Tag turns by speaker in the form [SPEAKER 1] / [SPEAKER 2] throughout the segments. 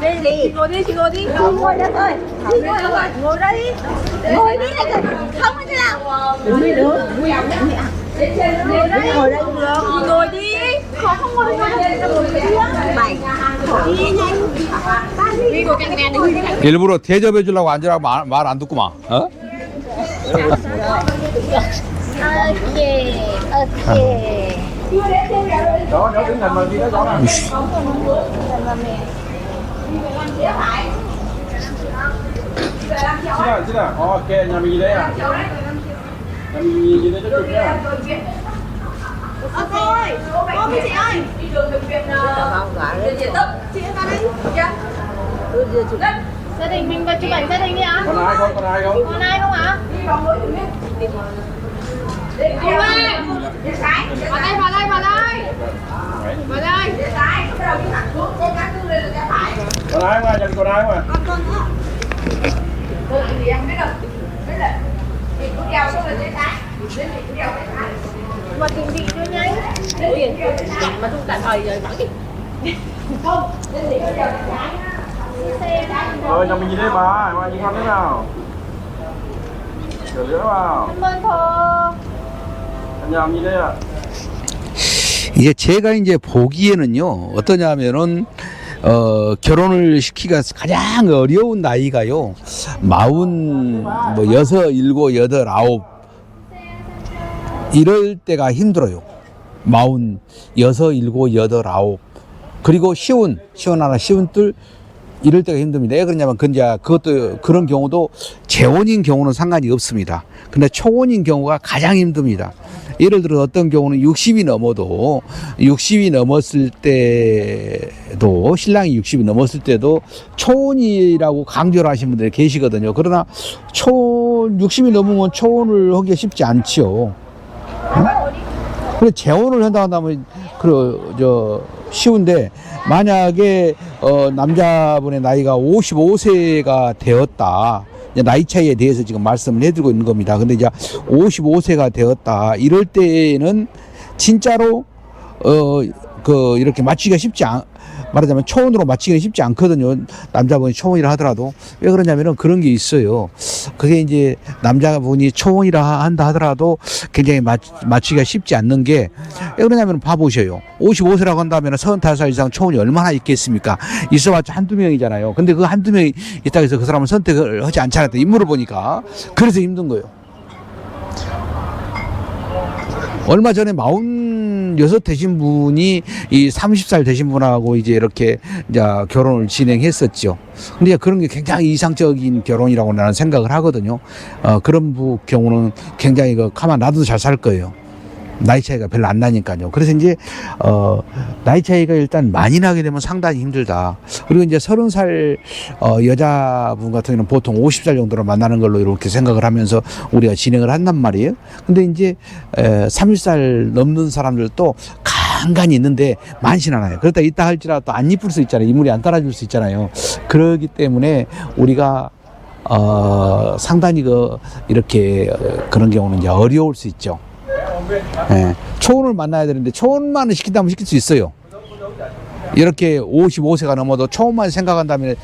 [SPEAKER 1] Đi đi. Ngồi đi, chị ngồi đi. Không ngồi ra thôi. Chị ngồi ra thôi. Ngồi ra đi. Ngồi đi là được. Không có thế nào. Đừng đi được. Ngồi đây Ngồi đây cũng được. Chị ngồi đi. Không không ngồi ngồi đây. Mày. Đi nhanh. Đi ngồi cạnh mẹ đừng đi cạnh.
[SPEAKER 2] 일부러 대접해 주려고 앉으라고 말 안 듣구만. 어?
[SPEAKER 1] 오케이. 오케이.
[SPEAKER 3] Đi. Xin nào, xin nào. Ok, nhà mình gì đây à? Nhà mình gì gì đây cho chụp nha.
[SPEAKER 1] Ơ cô ơi, cô với chị ơi. Đi đường thực hiện địa tốc. Chị ra đây. Gia đình mình vào chụp ảnh gia đình đi ạ.
[SPEAKER 3] Còn ai không? Còn ai không?
[SPEAKER 1] Còn ai không ạ? Ông ơi. Vào đây, vào đây, vào đây. Vào đây.
[SPEAKER 3] Còn ai không à? Nhà mình còn ai không à?
[SPEAKER 1] Mà chuẩn bị cho nhanh. Tiền mà không cả thời rồi bắn đi.
[SPEAKER 3] Thế nào? Trở nữa vào.
[SPEAKER 1] Cảm ơn cô.
[SPEAKER 3] Nhà mình gì đây ạ?
[SPEAKER 2] 이게 제가 이제 보기에는요 어떠냐면은 어 결혼을 시키기가 가장 어려운 나이가요. 마흔 뭐 여섯 일곱 여덟 아홉. 이럴 때가 힘들어요. 마흔 여섯 일곱 여덟 아홉. 그리고 쉬운 쉬운 하나 쉬운 둘 이럴 때가 힘듭니다. 왜 그러냐면 그 이제 그것도 그런 경우도 재혼인 경우는 상관이 없습니다. 근데 초혼인 경우가 가장 힘듭니다. 예를 들어 어떤 경우는 60이 넘어도 60이 넘었을 때도 신랑이 60이 넘었을 때도 초혼이라고 강조를 하시는 분들이 계시거든요. 그러나 초혼 60이 넘으면 초혼을 하기가 쉽지 않지요. 그래 재혼을 한다 한다면 그저 쉬운데 만약에 어 남자분의 나이가 55세가 되었다. 이제 나이 차이에 대해서 지금 말씀을 해드리고 있는 겁니다. 근데 이제 55세가 되었다. 이럴 때는 진짜로 어 그 이렇게 맞추기가 쉽지 않 말하자면 초혼으로 맞추기가 쉽지 않거든요. 남자분이 초혼이라 하더라도 왜 그러냐면은 그런 게 있어요. 그게 이제 남자분이 초혼이라 한다 하더라도 굉장히 맞, 맞추기가 쉽지 않는 게 왜 그러냐면 봐보셔요. 55세라고 한다면 35살 이상 초혼이 얼마나 있겠습니까? 있어봤자 한두 명이잖아요. 근데 그 한두 명이 있다고 해서 그 사람은 선택을 하지 않잖아요. 인물을 보니까. 그래서 힘든 거예요. 얼마 전에 마흔 여섯 되신 분이 이 삼십 살 되신 분하고 이제 이렇게 이제 결혼을 진행했었죠. 근데 그런 게 굉장히 이상적인 결혼이라고 나는 생각을 하거든요. 어, 그런 부 경우는 굉장히 그 가만 놔둬도 잘 살 거예요. 나이 차이가 별로 안 나니까요. 그래서 이제 어 나이 차이가 일단 많이 나게 되면 상당히 힘들다. 그리고 이제 서른 살 어, 여자분 같은 경우는 보통 50살 정도로 만나는 걸로 이렇게 생각을 하면서 우리가 진행을 한단 말이에요. 근데 이제 에, 30살 넘는 사람들도 간간히 있는데 많진 않아요. 그렇다 있다 할지라도 안 이쁠 수 있잖아요. 인물이 안 따라줄 수 있잖아요. 그러기 때문에 우리가 어, 상당히 그 이렇게 어, 그런 경우는 이제 어려울 수 있죠. 예, 초혼을 만나야 되는데 초혼만을 시킨다면 시킬 수 있어요. 이렇게 55세가 넘어도 초혼만 생각한다면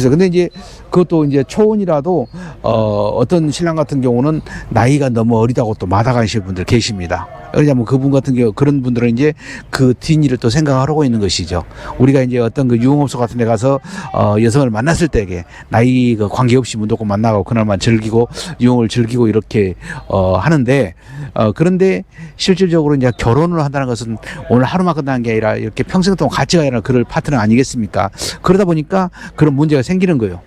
[SPEAKER 2] 있어요. 근데 이제 그것도 이제 초혼이라도 어, 어떤 신랑 같은 경우는 나이가 너무 어리다고 또 마다가시는 분들 계십니다. 왜냐면 그분 같은 경우 그런 분들은 이제 그 뒷일을 또 생각하고 있는 것이죠. 우리가 이제 어떤 그 유흥업소 같은 데 가서 어, 여성을 만났을 때에 나이 그 관계없이 무조건 만나고 그날만 즐기고 유흥을 즐기고 이렇게 어, 하는데 어, 그런데 실질적으로 이제 결혼을 한다는 것은 오늘 하루만 끝나는 게 아니라 이렇게 평생 동안 같이 가야 하는 그럴 파트너 아니겠습니까? 그러다 보니까 그런 문제가 생기는 거예요.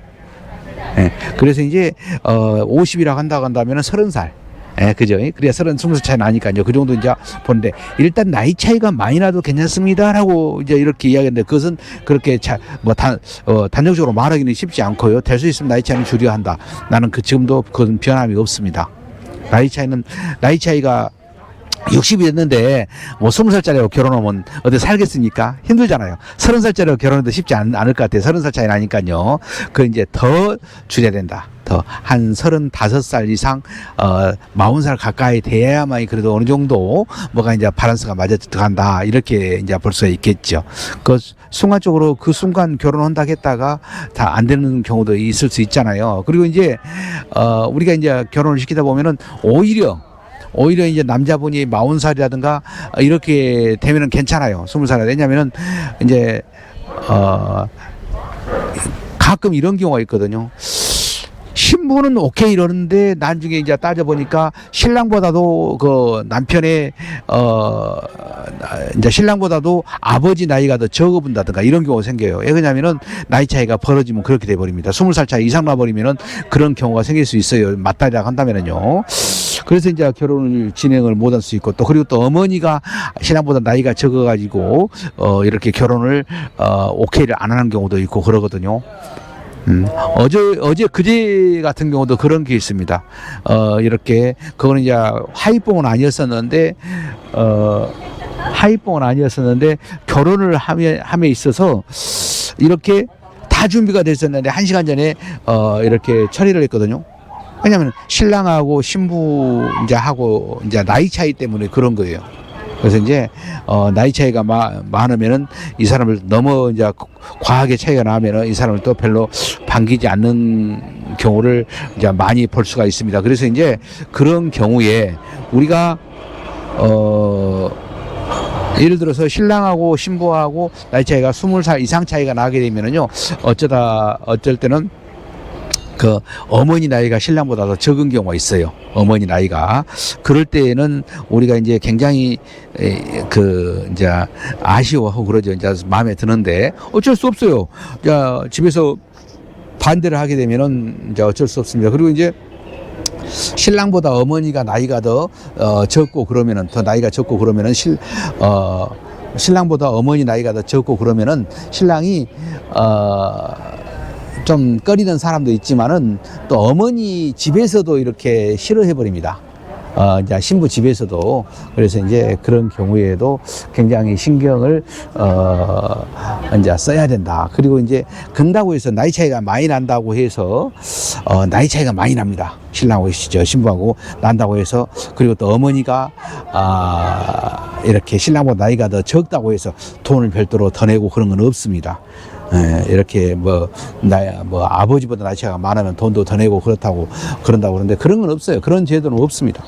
[SPEAKER 2] 예. 그래서 이제 어 50이라고 한다고 한다면 은 30살. 예, 그죠? 그래야 서른 스무 살 차이 나니까요. 그 정도 이제 보는데 일단 나이 차이가 많이 나도 괜찮습니다라고 이제 이렇게 이야기했는데 그것은 그렇게 차뭐단 어, 단정적으로 말하기는 쉽지 않고요. 될 수 있으면 나이 차이는 줄여야 한다. 나는 그 지금도 그건 변함이 없습니다. 나이 차이는 나이 차이가 60이 됐는데 뭐 20살짜리하고 결혼하면 어디 살겠습니까? 힘들잖아요. 30살짜리하고 결혼해도 쉽지 않, 을것 같아요. 30살 차이 나니까요. 그 이제 더 줄여야 된다. 더 한 35살 이상 어 40살 가까이 돼야만 그래도 어느 정도 뭐가 이제 바란스가 맞아 들어간다. 이렇게 이제 볼 수가 있겠죠. 그 순간적으로 그 순간 결혼한다 했다가 다 안 되는 경우도 있을 수 있잖아요. 그리고 이제 어 우리가 이제 결혼을 시키다 보면은 오히려 오히려 이제 남자분이 마흔 살이라든가 이렇게 되면은 괜찮아요. 스물 살. 왜냐면은 이제 어 가끔 이런 경우가 있거든요. 신부는 오케이 이러는데 나중에 이제 따져보니까 신랑보다도 그 남편의 어 이제 신랑보다도 아버지 나이가 더 적어 본다든가 이런 경우가 생겨요. 왜 그러냐면은 나이 차이가 벌어지면 그렇게 돼 버립니다. 스물 살 차이 이상 나 버리면은 그런 경우가 생길 수 있어요. 맞다리라 한다면은요. 그래서 이제 결혼을 진행을 못할 수 있고 또 그리고 또 어머니가 신랑보다 나이가 적어가지고 어 이렇게 결혼을 어 오케이를 안 하는 경우도 있고 그러거든요. 음, 어제 어제 그제 같은 경우도 그런 게 있습니다. 어 이렇게 그거는 이제 하이뽕은 아니었었는데 어 하이뽕은 아니었었는데 결혼을 함에 함에 있어서 이렇게 다 준비가 됐었는데 한 시간 전에 어 이렇게 처리를 했거든요. 왜냐하면 신랑하고 신부 이제 하고 이제 나이 차이 때문에 그런 거예요. 그래서 이제 어 나이 차이가 마, 많으면은 이 사람을 너무 이제 과하게 차이가 나면은 이 사람을 또 별로 반기지 않는 경우를 이제 많이 볼 수가 있습니다. 그래서 이제 그런 경우에 우리가 어 예를 들어서 신랑하고 신부하고 나이 차이가 스물 살 이상 차이가 나게 되면은요 어쩌다 어쩔 때는 그 어머니 나이가 신랑보다 더 적은 경우가 있어요. 어머니 나이가 그럴 때에는 우리가 이제 굉장히 에, 그 이제 아쉬워하고 그러죠. 이제 마음에 드는데 어쩔 수 없어요. 자 집에서 반대를 하게 되면은 이제 어쩔 수 없습니다. 그리고 이제 신랑보다 어머니가 나이가 더 어, 적고 그러면은 더 나이가 적고 그러면은 실 어, 신랑보다 어머니 나이가 더 적고 그러면은 신랑이 어, 좀 꺼리는 사람도 있지만은 또 어머니 집에서도 이렇게 싫어해 버립니다. 어, 이제 신부 집에서도 그래서 이제 그런 경우에도 굉장히 신경을 어, 이제 써야 된다. 그리고 이제 근다고 해서 나이 차이가 많이 난다고 해서 어, 나이 차이가 많이 납니다. 신랑하고 저 신부하고 난다고 해서 그리고 또 어머니가 아, 이렇게 신랑보다 나이가 더 적다고 해서 돈을 별도로 더 내고 그런 건 없습니다. 예, 이렇게 뭐, 나, 뭐, 아버지보다 나이 차이가 많으면 돈도 더 내고 그렇다고, 그런다고 그러는데 그런 건 없어요. 그런 제도는 없습니다.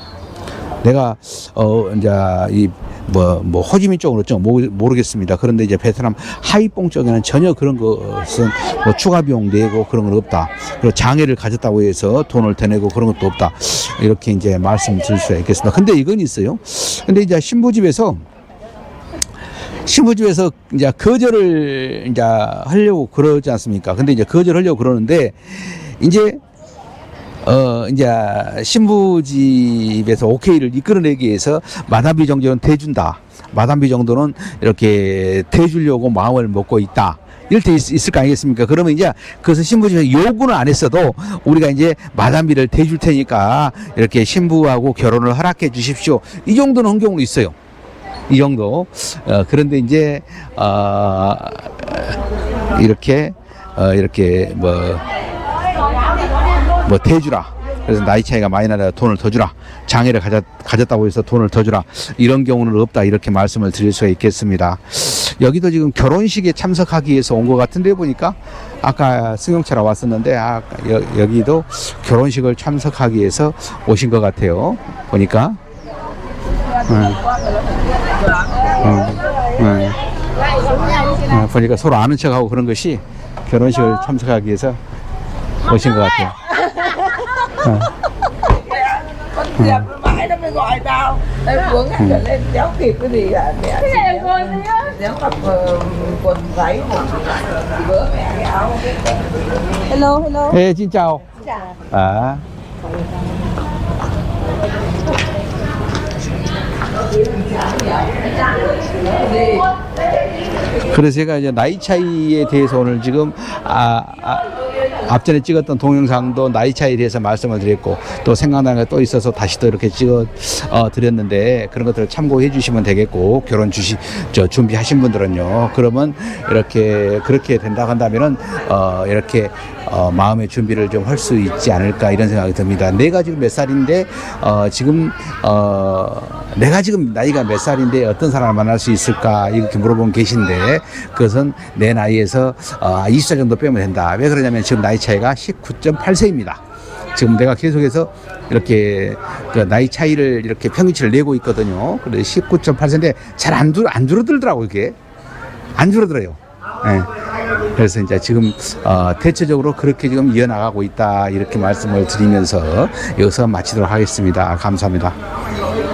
[SPEAKER 2] 내가, 어, 이제, 이, 뭐, 뭐, 호지민 쪽으로 좀 모- 모르겠습니다. 그런데 이제 베트남 하이뽕 쪽에는 전혀 그런 것은 뭐 추가 비용 내고 그런 건 없다. 그리고 장애를 가졌다고 해서 돈을 더 내고 그런 것도 없다. 이렇게 이제 말씀 드릴 수가 있겠습니다. 근데 이건 있어요. 근데 이제 신부집에서 신부집에서 이제 거절을 이제 하려고 그러지 않습니까? 근데 이제 거절하려고 그러는데 이제 어 이제 신부집에서 오케이를 이끌어내기 위해서 마담비 정도는 대준다. 마담비 정도는 이렇게 대주려고 마음을 먹고 있다. 이럴 때 있, 을거 아니겠습니까? 그러면 이제 그것은 신부집에서 요구는 안 했어도 우리가 이제 마담비를 대줄 테니까 이렇게 신부하고 결혼을 허락해 주십시오. 이 정도는 한 경우는 있어요. 이 정도. 어, 그런데 이제 어, 이렇게 어, 이렇게 뭐 뭐 대주라. 그래서 나이 차이가 많이 나라 돈을 더 주라. 장애를 가졌, 가졌다고 해서 돈을 더 주라. 이런 경우는 없다. 이렇게 말씀을 드릴 수가 있겠습니다. 여기도 지금 결혼식에 참석하기 위해서 온 것 같은데 보니까 아까 승용차로 왔었는데 아, 여, 여기도 결혼식을 참석하기 위해서 오신 것 같아요. 보니까. 음. 음, 음. 어, 보니까 서로 아는 척하고 그런 것이 결혼식을 참석하기 위해서 오신 것 같아요.
[SPEAKER 4] Đẹp mãi nó mới gọi tao Em xuống hẳn trở lên đéo kịp cái gì cả Mẹ chỉ đéo, đéo mặc ờ, quần váy hoặc bữa mẹ cái áo
[SPEAKER 1] Hello, hello.
[SPEAKER 2] 예, 진짜오. 아. 그래서 제가 이제 나이 차이에 대해서 오늘 지금 아, 아 앞전에 찍었던 동영상도 나이 차이에 대해서 말씀을 드렸고 또 생각나는 게 또 있어서 다시 또 이렇게 찍어 어, 드렸는데 그런 것들을 참고해 주시면 되겠고 결혼 주시 저 준비하신 분들은요 그러면 이렇게 그렇게 된다고 한다면은 어, 이렇게 어, 마음의 준비를 좀 할 수 있지 않을까 이런 생각이 듭니다. 내가 지금 몇 살인데 어, 지금 어, 내가 지금 나이가 몇 살인데 어떤 사람을 만날 수 있을까 이렇게 물어보면 계신데 그것은 내 나이에서 어, 20살 정도 빼면 된다. 왜 그러냐면 지금 나이 차이가 19.8세입니다. 지금 내가 계속해서 이렇게 그 나이 차이를 이렇게 평균치를 내고 있거든요. 그래서 19.8세인데 잘 안 줄, 안 줄어들더라고 이게. 안 줄어들어요. 예. 그래서 이제 지금 어, 대체적으로 그렇게 지금 이어나가고 있다 이렇게 말씀을 드리면서 여기서 마치도록 하겠습니다. 감사합니다.